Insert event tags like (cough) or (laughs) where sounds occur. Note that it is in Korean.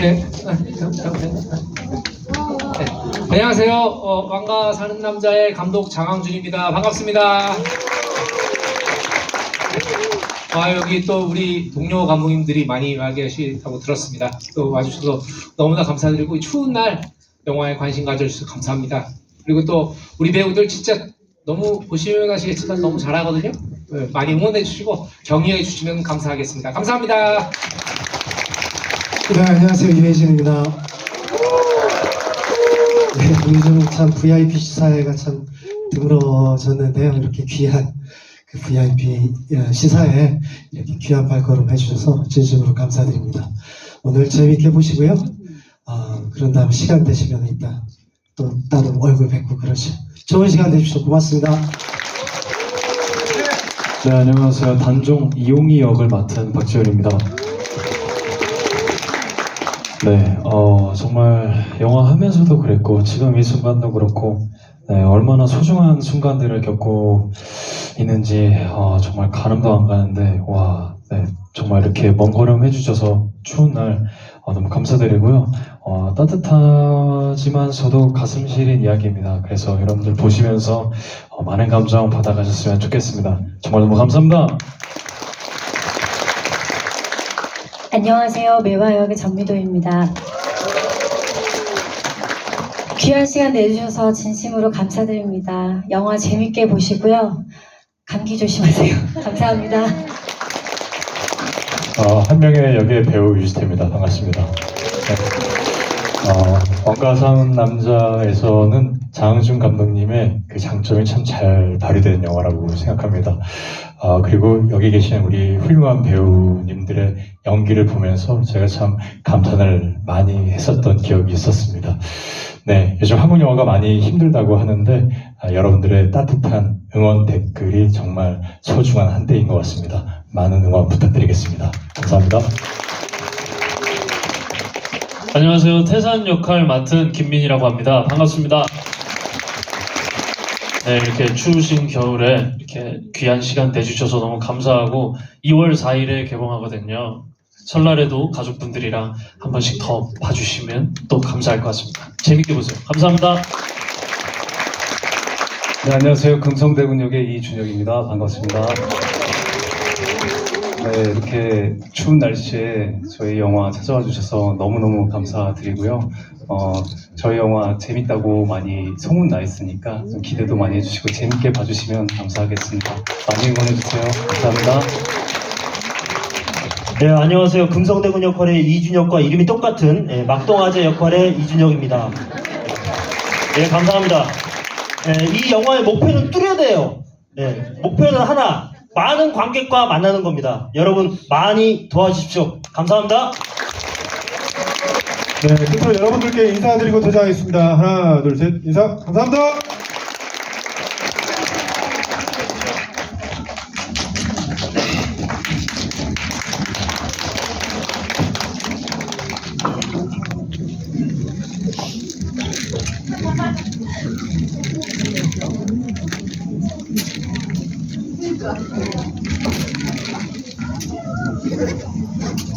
네. 네. 안녕하세요. 어, 왕가 사는 남자의 감독 장항준입니다. 반갑습니다. 아, 여기 또 우리 동료 감독님들이 많이 와 계시다고 들었습니다. 또 와주셔서 너무나 감사드리고 이 추운 날 영화에 관심 가져주셔서 감사합니다. 그리고 또 우리 배우들 진짜 너무 보시면 아시겠지만 너무 잘하거든요. 네, 많이 응원해 주시고 격려해 주시면 감사하겠습니다. 감사합니다. 네, 안녕하세요. 유해진입니다. 네, 요즘 참 VIP 시사회가 참 드물어졌는데요. 이렇게 귀한 그 VIP 시사에 이렇게 귀한 발걸음 해주셔서 진심으로 감사드립니다. 오늘 재밌게 보시고요. 아, 그런 다음 시간 되시면 이따 또 따로 얼굴 뵙고 그러죠. 좋은 시간 되주셔서 고맙습니다. 네, 안녕하세요. 단종 이용희 역을 맡은 박지현입니다. 네, 어, 정말 영화 하면서도 그랬고, 지금 이 순간도 그렇고, 네, 얼마나 소중한 순간들을 겪고 있는지, 어, 정말 가늠도 안 가는데, 와, 네, 정말 이렇게 먼 걸음 해주셔서 추운 날 어, 너무 감사드리고요. 어, 따뜻하지만서도 가슴 시린 이야기입니다. 그래서 여러분들 보시면서 어, 많은 감정 받아가셨으면 좋겠습니다. 정말 너무 감사합니다. 안녕하세요. 매화역의 전미도입니다. 귀한 시간 내주셔서 진심으로 감사드립니다. 영화 재밌게 보시고요. 감기 조심하세요. (laughs) 감사합니다. 어, 한 명의 역의 배우 유지태입니다. 반갑습니다. 네. 어, 왕가상 남자에서는 장항준 감독님의 그 장점이 참 잘 발휘되는 영화라고 생각합니다. 어, 그리고 여기 계신 우리 훌륭한 배우님들 의 연기를 보면서 제가 참 감탄을 많이 했었던 기억이 있었습니다. 네, 요즘 한국 영화가 많이 힘들다고 하는데 아, 여러분들의 따뜻한 응원 댓글이 정말 소중한 한때인 것 같습니다. 많은 응원 부탁드리겠습니다. 감사합니다. 안녕하세요. 태산 역할 맡은 김민이라고 합니다. 반갑습니다. 네, 이렇게 추우신 겨울에 이렇게 귀한 시간 내주셔서 너무 감사하고 2월 4일에 개봉하거든요. 설날에도 가족분들이랑 한 번씩 더 봐주시면 또 감사할 것 같습니다. 재밌게 보세요. 감사합니다. 네, 안녕하세요. 금성대군역의 이준혁입니다. 반갑습니다. 네, 이렇게 추운 날씨에 저희 영화 찾아와 주셔서 너무너무 감사드리고요. 어, 저희 영화 재밌다고 많이 소문나 있으니까 좀 기대도 많이 해주시고 재밌게 봐주시면 감사하겠습니다. 많이 응원해주세요. 감사합니다. 네, 안녕하세요. 금성대군 역할의 이준혁과 이름이 똑같은 예, 막동아재 역할의 이준혁입니다. 네, 감사합니다. 예, 이 영화의 목표는 뚜렷해요. 예, 목표는 하나, 많은 관객과 만나는 겁니다. 여러분 많이 도와주십시오. 감사합니다. 네, 끝으로 여러분들께 인사드리고 도착하겠습니다. 하나, 둘, 셋, 인사. 감사합니다. Thank you.